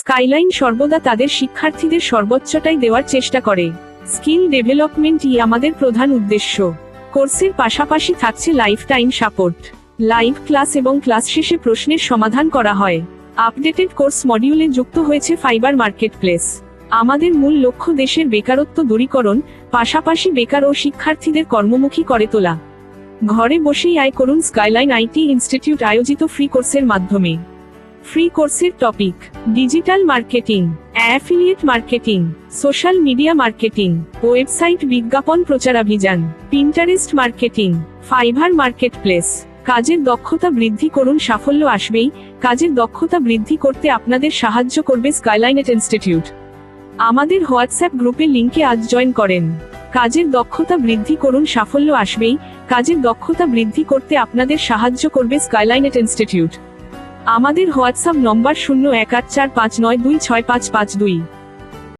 Skyline সর্বদা তাদের শিক্ষার্থীদের সর্বোচ্চটাই দেওয়ার চেষ্টা করে। স্কিল ডেভেলপমেন্টই আমাদের প্রধান উদ্দেশ্য। কোর্সের পাশাপাশি থাকছে life time support. Live class এবং ক্লাস শেষে প্রশ্নের সমাধান করা হয়। আপডেটেড কোর্স মডিউলে যুক্ত হয়েছে ফাইবার মার্কেট প্লেস আমাদের মূল লক্ষ্য দেশের বেকারত্ব দূরীকরণ, পাশাপাশি বেকার ও শিক্ষার্থীদের কর্মমুখী করে তোলা। ঘরে বসেই আয় করুন স্কাইলাইন আইটি ইনস্টিটিউট আয়োজিত ফ্রি কোর্সের মাধ্যমে। ফ্রি কোর্সের topic digital marketing, affiliate marketing, social media marketing, website বিজ্ঞাপন প্রচারাভিযান Pinterest marketing Fiverr marketplace কাজের দক্ষতা বৃদ্ধি করুন, সাফল্য আসবেই। কাজের দক্ষতা বৃদ্ধি করতে আপনাদের সাহায্য করবে স্কাইলাইনেট ইনস্টিটিউট আমাদের হোয়াটসঅ্যাপ গ্রুপে লিংকে আজ জয়েন করেন। কাজের দক্ষতা বৃদ্ধি করুন, সাফল্য আসবেই। কাজের দক্ষতা বৃদ্ধি করতে আপনাদের সাহায্য করবে স্কাইলাইনেট ইনস্টিটিউট আমাদের হোয়াটসঅ্যাপ নম্বর শূন্য এক আট চার পাঁচ নয় দুই ছয় পাঁচ পাঁচ দুই।